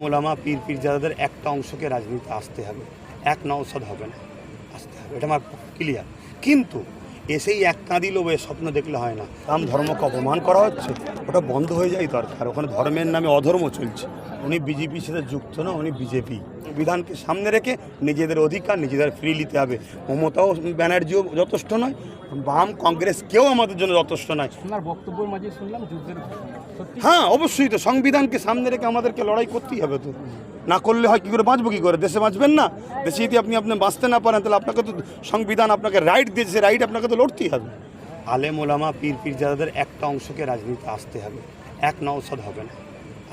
মোলামা পীর পীরজাদাদের একটা অংশকে রাজনীতিতে আসতে হবে, এক নওসাদ হবে না, আসতে হবে। এটা আমার ক্লিয়ার কিন্তু এসেই এক কাঁদি লোভে স্বপ্ন দেখলে হয় না। রাম ধর্মকে অপমান করা হচ্ছে, ওটা বন্ধ হয়ে যায় দরকার। ওখানে ধর্মের নামে অধর্ম চলছে। উনি বিজেপির সাথে যুক্ত না, উনি বিজেপি। বিধানকে সামনে রেখে নিজেদের অধিকার, নিজেদের ফ্রি নিতে হবে। মমতাও, ব্যানার্জিও যথেষ্ট নয়। বাম কংগ্রেস কেউ আমাদের জন্য যথেষ্ট নয় আপনার বক্তব্যের মাঝে শুনলাম যুদ্ধের হ্যাঁ অবশ্যই তো সংবিধানকে সামনে রেখে আমাদেরকে লড়াই করতেই হবে তো। না করলে হয় কী করে বাঁচবো কী করে? দেশে বাঁচবেন না? দেশে যদি আপনি আপনি বাঁচতে না পারেন তাহলে আপনাকে তো সংবিধান আপনাকে রাইট দিয়েছে রাইট আপনাকে তো লড়তেই হবে। আলেম ওলামা পীর পীরজাদাদের একটা অংশকে রাজনীতিতে আসতে হবে। এক নওসাদ হবে না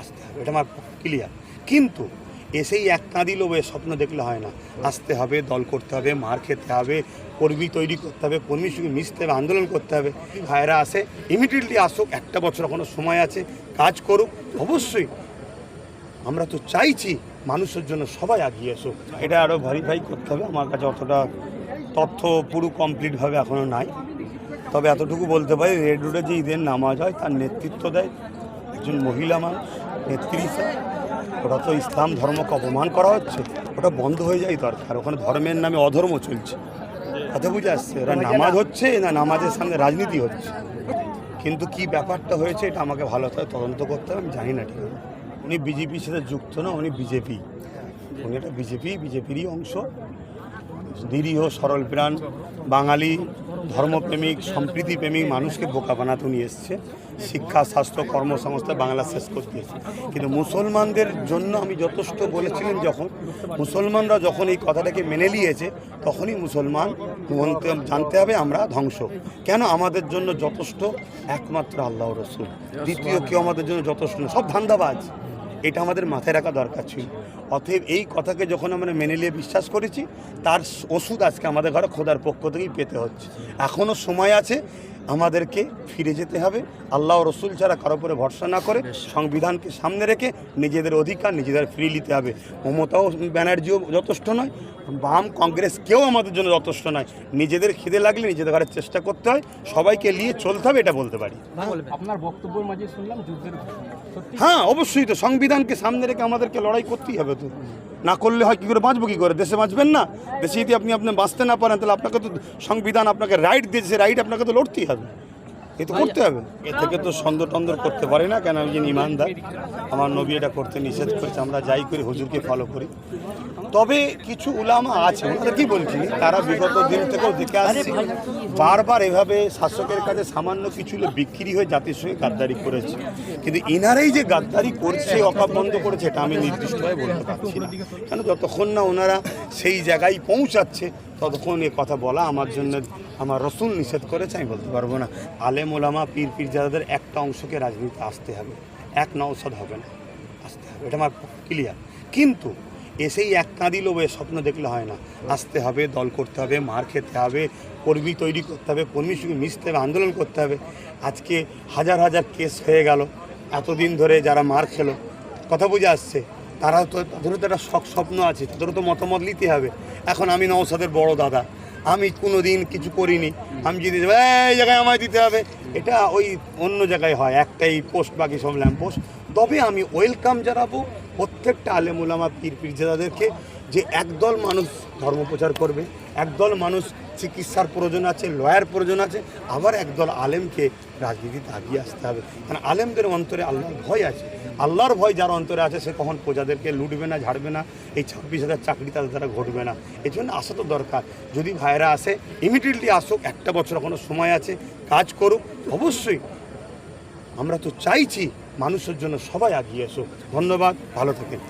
আসতে হবে। এটা আমার ক্লিয়ার কিন্তু এসেই এক কাঁদি লোভে স্বপ্ন দেখলে হয় না। আসতে হবে, দল করতে হবে, মার খেতে হবে, কর্মী তৈরি করতে হবে কর্মীর সঙ্গে মিশতে হবে আন্দোলন করতে হবে। ভাইরা আসে ইমিডিয়েটলি আসুক, একটা বছর এখনও সময় আছে, কাজ করুক, অবশ্যই। আমরা তো চাইছি মানুষের জন্য সবাই এগিয়ে আসুক। এটা আরও ভেরিফাই করতে হবে, আমার কাছে অতটা তথ্য পুরো কমপ্লিটভাবে এখনও নাই। তবে এতটুকু বলতে পারি, রেড রোডে যে ঈদের নামাজ হয়, তার নেতৃত্ব দেয় একজন মহিলা মানুষ, নেত্রী ওটা তো ইসলাম ধর্মকে অপমান করা হচ্ছে, ওটা বন্ধ হয়ে যায় দরকার ওখানে ধর্মের নামে অধর্ম চলছে। কথা বুঝে আসছে? ওরা নামাজ হচ্ছে না নামাজের সামনে রাজনীতি হচ্ছে? কিন্তু কি ব্যাপারটা হয়েছে এটা আমাকে ভালো করে তদন্ত করতে হবে, আমি জানি না ঠিক আছে। উনি বিজেপির সাথে যুক্ত না, উনি বিজেপি। উনি একটা বিজেপি, বিজেপিরই অংশ। নিরীহ, সরল প্রাণ, বাঙালি, ধর্মপ্রেমিক, সম্প্রীতিপ্রেমিক মানুষকে বোকা বানাতে নিয়ে এসছে। শিক্ষা, স্বাস্থ্য কর্মসংস্থান বাংলা শেষ করতে কিন্তু মুসলমানদের জন্য আমি যথেষ্ট বলেছিলেন যখন, মুসলমানরা যখন এই কথাটাকে মেনে নিয়েছে, তখনই মুসলমান জানতে হবে আমরা ধ্বংস। কেন আমাদের জন্য যথেষ্ট? একমাত্র আল্লাহ রসুল। দ্বিতীয় কেউ আমাদের জন্য যথেষ্ট সব ধান্দাবাজ। এটা আমাদের মাথায় রাখা দরকার ছিল। অতএব এই কথাকে যখন আমরা মেনে নিয়ে বিশ্বাস করেছি, তার ওষুধ আজকে আমাদের ঘরে খোদার পক্ষ থেকেই পেতে হচ্ছে। এখনও সময় আছে আমাদেরকে ফিরে যেতে হবে। আল্লাহ রসুল ছাড়া কারও উপরে ভরসা না করে সংবিধানকে সামনে রেখে নিজেদের অধিকার নিজেদের ফ্রি নিতে হবে। মমতাও ব্যানার্জিও যথেষ্ট নয় বাম কংগ্রেস কেউ আমাদের জন্য যথেষ্ট নয়। নিজেদের খিদে লাগলে নিজেদের ঘরের চেষ্টা করতে হয় সবাইকে নিয়ে চলতে হবে এটা বলতে পারি। আপনার বক্তব্যের মাঝে শুনলাম যুদ্ধের হ্যাঁ অবশ্যই তো সংবিধানকে সামনে রেখে আমাদেরকে লড়াই করতেই হবে তো। না করলে হয় কী করে বাঁচবো কী করে? দেশে বাঁচবেন না। দেশে যদি আপনি আপনি বাঁচতে না পারেন তাহলে আপনাকে তো সংবিধান আপনাকে রাইট দিয়েছে রাইট আপনাকে তো লড়তেই হবে। এ তো করতে হবে। এ থেকে তো সন্দর টন্দর করতে পারি না কেন আমি যে ইমানদার আমার নবী এটা করতে নিষেধ করেছে আমরা যাই করি হুজুরকে ফলো করি। তবে কিছু উলামা আছে কি বলছি তারা বিগত দিন থেকেও দেখে আসছে বারবার এভাবে শাসকের কাছে সামান্য কিছু বিক্রি হয়ে জাতির সঙ্গে গাদ্দারি করেছে। কিন্তু ইনারাই যে গাদ্দারি করছে অকাপ বন্ধ করেছে এটা আমি নির্দিষ্টভাবে বলতে পারছি না। কেন যতক্ষণ না ওনারা সেই জায়গায় পৌঁছাচ্ছে ততক্ষণ এ কথা বলা আমার জন্য আমার রসুল নিষেধ করেছে, আমি বলতে পারব না। আলেম, ওলামা, পীর, পীরজাদাদের একটা অংশকে রাজনীতিতে আসতে হবে। এক নওসাদ হবে না, আসতে হবে। এটা আমার ক্লিয়ার কিন্তু এসেই এক কাঁদি লোভে স্বপ্ন দেখলে হয় না। আসতে হবে, দল করতে হবে, মার খেতে হবে, কর্মী তৈরি করতে হবে কর্মীর সঙ্গে মিশতে হবে, আন্দোলন করতে হবে। আজকে হাজার হাজার কেস হয়ে গেল। এতদিন ধরে যারা মার খেলো, কথা বুঝে আসছে। তারা তো তাদেরও তো একটা স্বপ্ন আছে তাদেরও তো মতামত নিতে হবে। এখন আমি নওসাদের বড় দাদা, আমি কোনো দিন কিছু করিনি। আমি যদি এই জায়গায় আমায় দিতে হবে। এটা ওই অন্য জায়গায় হয়, একটাই পোস্ট, বাকি সব ল্যাম্প পোস্ট। তবে আমি ওয়েলকাম জানাব প্রত্যেকটা আলেমুলামা পীর, পীরজাদাদেরকে যে একদল মানুষ ধর্ম প্রচার করবে, একদল মানুষ চিকিৎসার প্রয়োজন আছে, লয়ার প্রয়োজন আছে, আবার একদল আলেমকে রাজনীতিতে আগিয়ে আসতে হবে। কারণ আলেমদের অন্তরে আল্লাহর ভয় আছে। আল্লাহর ভয় যার অন্তরে আছে, সে কখন প্রজাদেরকে লুটবে না, ঝাড়বে না, এই ছাব্বিশ হাজার চাকরি তাদের দ্বারা ঘটবে না। এই জন্য আসা তো দরকার। যদি ভাইরা আসে ইমিডিয়েটলি আসুক, একটা বছর কোনো সময় আছে, কাজ করুক, অবশ্যই আমরা তো চাইছি মানুষের জন্য সবাই এগিয়ে এসো ধন্যবাদ, ভালো থাকেন।